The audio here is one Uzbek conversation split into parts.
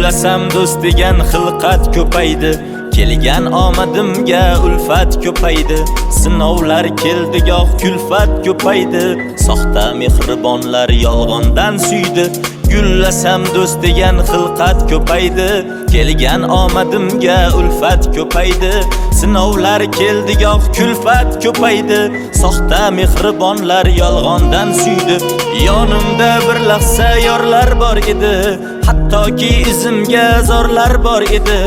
Gullasam do'st degan xilqat ko'paydi. Kelgan omadimga ulfat ko'paydi. Sinovlar keldi goh kulfat ko'paydi. Soxta mehribonlar yolg'ondan suydi. Gullasam do'st degan xilqat ko'paydi. Kelgan omadimga ulfat ko'paydi. Sinovlar keldi goh kulfat ko'paydi. Soxta mehribonlar yolg'ondan suydi. Yonimda bir lahza yorlar bor edi. Hattoki izimga zorlar bor edi.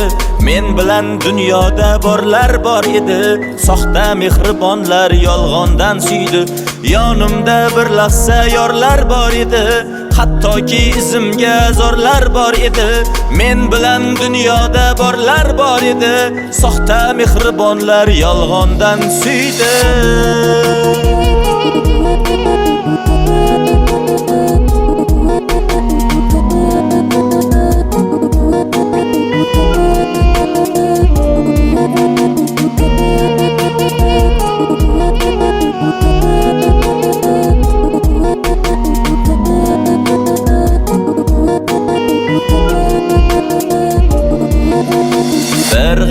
Men bilan dunyoda borlar bor edi. Soxta mehribonlar yolg'ondan suydi. Yonimda bir lahza yorlar bor edi. Hattoki izimga zorlar bor edi. Men bilan dunyoda borlar bor edi. Soxta mehribonlar yolg'ondan suydi.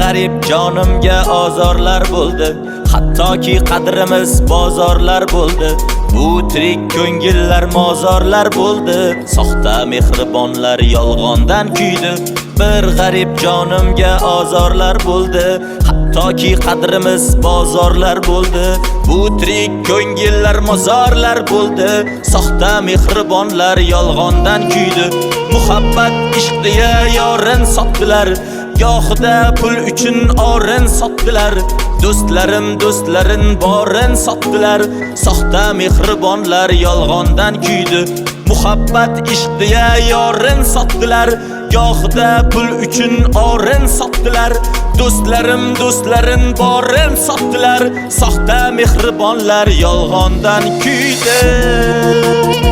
G'arib jonimga ozorlar bo'ldi. Hattoki qadrimiz bozorlar bo'ldi. Bu tirik ko'ngillar mozorlar bo'ldi. Soxta mehribonlar yolg'ondan kuydi. Bir g'arib jonimga ozorlar bo'ldi. Hattoki qadrimiz bozorlar bo'ldi. Bu tirik ko'ngillar mozorlar bo'ldi. Soxta mehribonlar yolg'ondan kuydi. Muhabbat ishq deya yorin sotdilar. Gohida pul uchun orin sotdilar. Do'stlarim do'stlarin borin sotdilar. Soxta mehribonlar yolg'ondan kuydi. Muhabbat ishq deya yorin sotdilar. Gohida pul uchun orin sotdilar. Do'stlarim do'stlarin borin sotdilar. Soxta mehribonlar yolg'ondan kuydi.